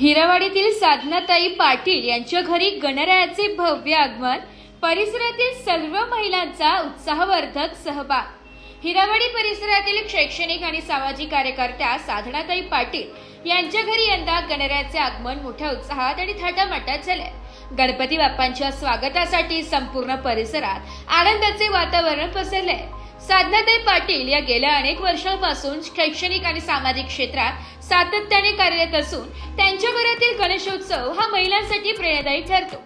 हिरावाडीतील साधनाताई पाटील यांच्या घरी गणरायाचे भव्य आगमन परिसरातील सर्व महिलांचा उत्साहवर्धक सहभाग. हिरावाडी परिसरातील शैक्षणिक आणि सामाजिक कार्यकर्त्या साधनाताई पाटील यांच्या घरी यंदा गणरायाचे आगमन मोठ्या उत्साहात आणि थाटामाटात झाले गणपती बाप्पांच्या स्वागतासाठी संपूर्ण परिसरात आनंदाचे वातावरण पसरले साधनाताई पाटील या गेल्या अनेक वर्षांपासून शैक्षणिक आणि सामाजिक क्षेत्रात सातत्याने कार्यरत असून त्यांच्या घरातील गणेशोत्सव हा महिलांसाठी प्रेरणादायी ठरतो.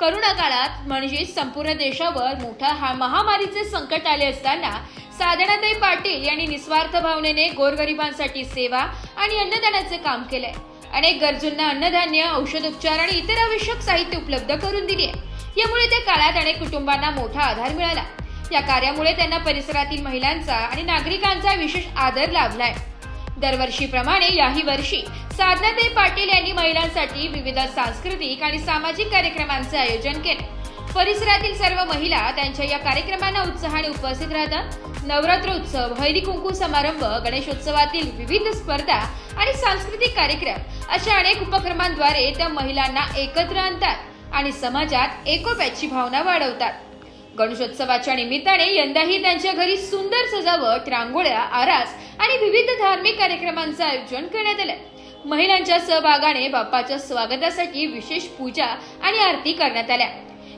करोना काळात म्हणजे संपूर्ण देशावर मोठा हा महामारीचे संकट आले असताना साधनाताई पाटील यांनी निस्वार्थ भावनेने गोरगरिबांसाठी सेवा आणि अन्नदानाचे काम केलंय. अनेक गरजूंना अन्नधान्य औषधोपचार आणि इतर आवश्यक साहित्य उपलब्ध करून दिली आहे. यामुळे त्या काळात अनेक कुटुंबांना मोठा आधार मिळाला. या कार्यामुळे त्यांना परिसरातील महिलांचा आणि नागरिकांचा विशेष आदर लाभलाय. दरवर्षीप्रमाणे याही वर्षी साधनाताई पाटील यांनी महिलांसाठी विविध सांस्कृतिक आणि सामाजिक कार्यक्रमांचे आयोजन केले. परिसरातील सर्व महिला त्यांच्या या कार्यक्रमांना उत्साहाने उपस्थित राहतात. नवरात्र उत्सव हळदी कुंकू समारंभ गणेशोत्सवातील विविध स्पर्धा आणि सांस्कृतिक कार्यक्रम अशा अनेक उपक्रमांद्वारे त्या महिलांना एकत्र आणतात आणि समाजात एकोप्याची भावना वाढवतात. गणेशोत्सवाच्या निमित्ताने यंदाही त्यांच्या घरी सुंदर सजावट रांगोळ्या आरास आणि विविध धार्मिक कार्यक्रमांचं आयोजन करण्यात आलं महिलांच्या सहभागाने बाप्पाच्या स्वागतासाठी विशेष पूजा आणि आरती करण्यात आल्या.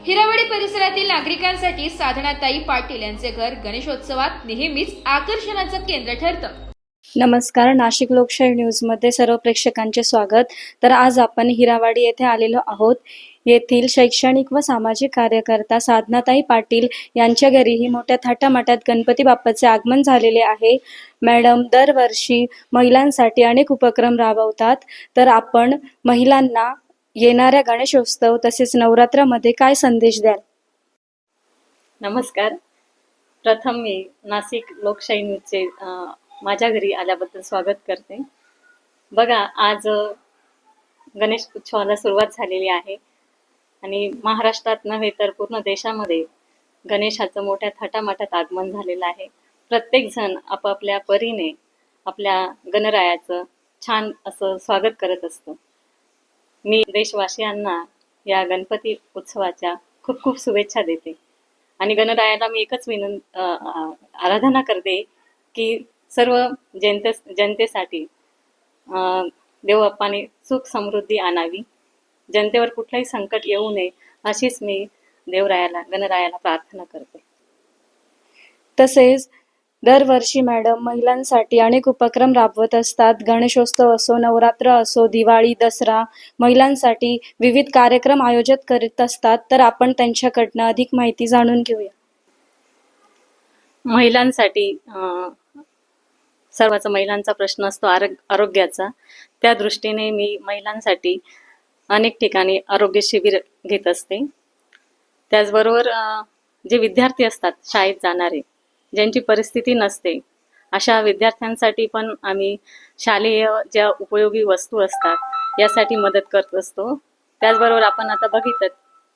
हिरावडी परिसरातील नागरिकांसाठी साधनाताई पाटील यांचे घर गणेशोत्सवात नेहमीच आकर्षणाचं केंद्र ठरतं. नमस्कार नाशिक लोकशाही न्यूजमध्ये सर्व प्रेक्षकांचे स्वागत. तर आज आपण हिरावाडी येथे आलेलो आहोत. येथील शैक्षणिक व सामाजिक कार्यकर्ता साधनाताई पाटील यांच्या घरीही मोठ्या थाटामाटात गणपती बाप्पाचे आगमन झालेले आहे. मॅडम दरवर्षी महिलांसाठी अनेक उपक्रम राबवतात. तर आपण महिलांना येणाऱ्या गणेशोत्सव तसेच नवरात्रामध्ये काय संदेश द्याल? नमस्कार. प्रथम मी नाशिक लोकशाही न्यूजचे माझ्या घरी आल्याबद्दल स्वागत करते. बघा आज गणेश उत्सवाला सुरुवात झालेली आहे. आणि महाराष्ट्रात नव्हे तर पूर्ण देशामध्ये गणेशाचं मोठ्या थाटामाटात आगमन झालेलं आहे. प्रत्येकजण आपापल्या परीने आपल्या गणरायाचं छान असं स्वागत करत असतो. मी देशवासियांना या गणपती उत्सवाच्या खूप खूप शुभेच्छा देते. आणि गणरायाला मी एकच विनं आराधना करते की सर्व जनते जनतेसाठी अ, देवबाप्पाने सुख समृद्धी आणावी. जनतेवर कुठलंही संकट येऊ नये अशीच मी देवरायाला गणरायाला प्रार्थना करते. तसेच दरवर्षी मॅडम महिलांसाठी अनेक उपक्रम राबवत असतात. गणेशोत्सव असो नवरात्र असो दिवाळी दसरा महिलांसाठी विविध कार्यक्रम आयोजित करीत असतात. तर आपण त्यांच्याकडनं अधिक माहिती जाणून घेऊया. महिलांसाठी सर्वांचा महिलांचा प्रश्न असतो आरोग आरोग्याचा. त्या दृष्टीने मी महिलांसाठी अनेक ठिकाणी आरोग्य शिबिर घेत असते. त्याचबरोबर जे विद्यार्थी असतात शाळेत जाणारे ज्यांची परिस्थिती नसते अशा विद्यार्थ्यांसाठी पण आम्ही शालेय ज्या उपयोगी वस्तू असतात यासाठी मदत करत असतो. त्याचबरोबर आपण आता बघितलं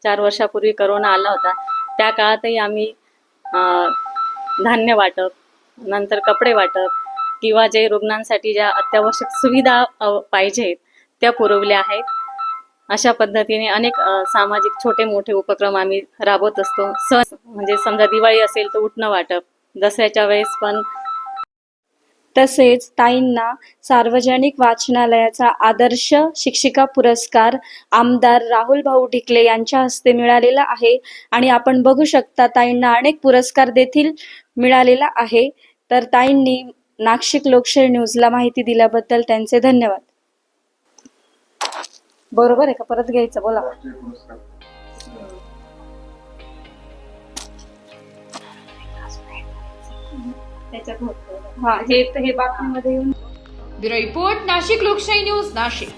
चार वर्षापूर्वी करोना आला होता त्या काळातही आम्ही धान्य वाटप नंतर कपडे वाटप किंवा जे रुग्णांसाठी ज्या अत्यावश्यक सुविधा पाहिजेत त्या पुरवल्या आहेत. अशा पद्धतीने अनेक सामाजिक छोटे मोठे उपक्रम आम्ही राबवत असतो. सण म्हणजे समजा दिवाळी असेल तर उठणं वाटप दसऱ्याच्या वेळेस पण. तसेच ताईंना सार्वजनिक वाचनालयाचा आदर्श शिक्षिका पुरस्कार आमदार राहुल भाऊ ढिकले यांच्या हस्ते मिळालेला आहे आणि आपण बघू शकता ताईंना अनेक पुरस्कार देखील मिळालेला आहे. तर ताईंनी नाशिक लोकशाही न्यूजला माहिती दिल्याबद्दल त्यांचे धन्यवाद. बरोबर आहे का? परत घ्यायचं बोला. हा हे हे बातमीमध्ये येऊन ब्युरो रिपोर्ट नाशिक लोकशाही न्यूज नाशिक.